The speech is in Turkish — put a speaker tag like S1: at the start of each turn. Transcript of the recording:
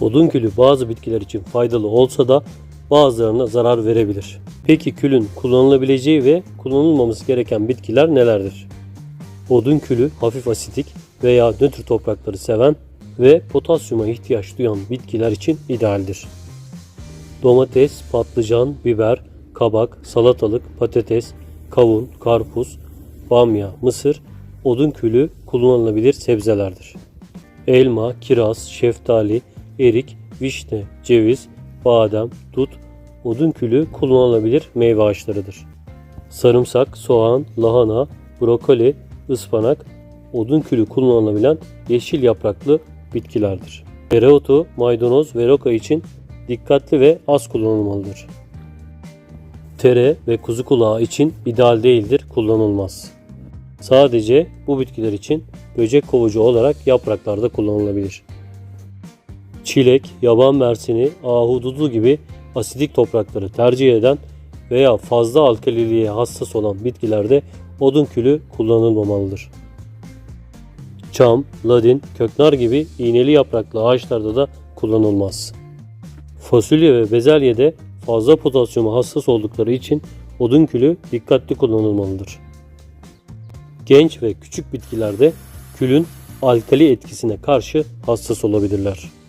S1: Odun külü bazı bitkiler için faydalı olsa da bazılarına zarar verebilir. Peki külün kullanılabileceği ve kullanılmaması gereken bitkiler nelerdir? Odun külü hafif asitik veya nötr toprakları seven ve potasyuma ihtiyaç duyan bitkiler için idealdir. Domates, patlıcan, biber, kabak, salatalık, patates, kavun, karpuz, bamya, mısır, odun külü kullanılabilir sebzelerdir. Elma, kiraz, şeftali, erik, vişne, ceviz, badem, dut, odun külü kullanılabilir meyve ağaçlarıdır. Sarımsak, soğan, lahana, brokoli, ıspanak, odun külü kullanılabilen yeşil yapraklı bitkilerdir. Dereotu, maydanoz ve roka için dikkatli ve az kullanılmalıdır. Tere ve kuzu kulağı için ideal değildir, kullanılmaz. Sadece bu bitkiler için böcek kovucu olarak yapraklarda kullanılabilir. Çilek, yaban mersini, ahududu gibi asidik toprakları tercih eden veya fazla alkaliliğe hassas olan bitkilerde odun külü kullanılmamalıdır. Çam, ladin, köknar gibi iğneli yapraklı ağaçlarda da kullanılmaz. Fasulye ve bezelyede fazla potasyuma hassas oldukları için odun külü dikkatli kullanılmalıdır. Genç ve küçük bitkilerde külün alkali etkisine karşı hassas olabilirler.